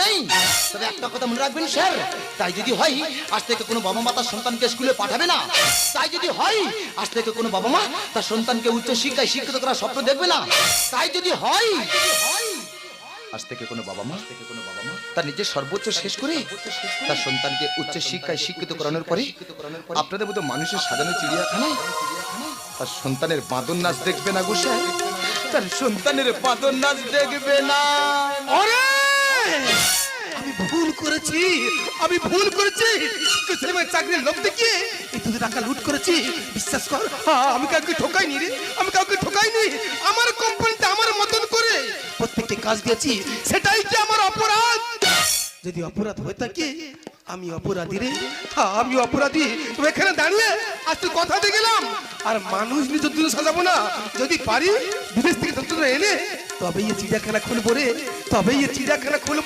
নেই। তবে একটা কথা মনে রাখবেন, স্যার, তাই যদি হয়, আজ থেকে কোনো বাবা মা তার সন্তানকে স্কুলে পাঠাবে না। তাই যদি হয়, আজ থেকে কোনো বাবা মা তার সন্তানকে শিক্ষিত করার স্বপ্ন দেখবে না। তাই যদি হয়, আজ থেকে কোনো বাবা মা থেকে কোনো বাবা মা তার নিজের সর্বোচ্চ শেষ করে তার সন্তানকে উচ্চ শিক্ষায় শিক্ষিত করানোর পরে আপনাদের মতো মানুষের সাজানো তার সন্তানের বাঁদর নাচ দেখবে না তার সন্তানের বাঁদর নাচ দেখবে না। ভুল করেছি। আমি ভুল করেছি। চাকরির লোক দেখিয়ে এই তোদের টাকা লুট করেছি। বিশ্বাস কর আমি কাউকে ঠকাইনি রে। আমি কাউকে ঠকাইনি। আমার কোম্পানিতে আমার মতন করে প্রত্যেককে কাজ দিয়েছি। সেটাই কি আমার অপরাধ। যদি অপরাধ হয়ে থাকে, আমি অপরাধী রে। আমি অপরাধী। তুমি এখানে দাঁড়িয়ে আজ তুই কথা দিয়ে গেলাম। আর মানুষ নিয়ে যতদিন সাজাবো না। যদি পারি, বিদেশ থেকে যতদিন এনে তবেই এই চিড়িয়াখানা খুলবো রে। তবেই এই চিড়িয়াখানা খুলবো।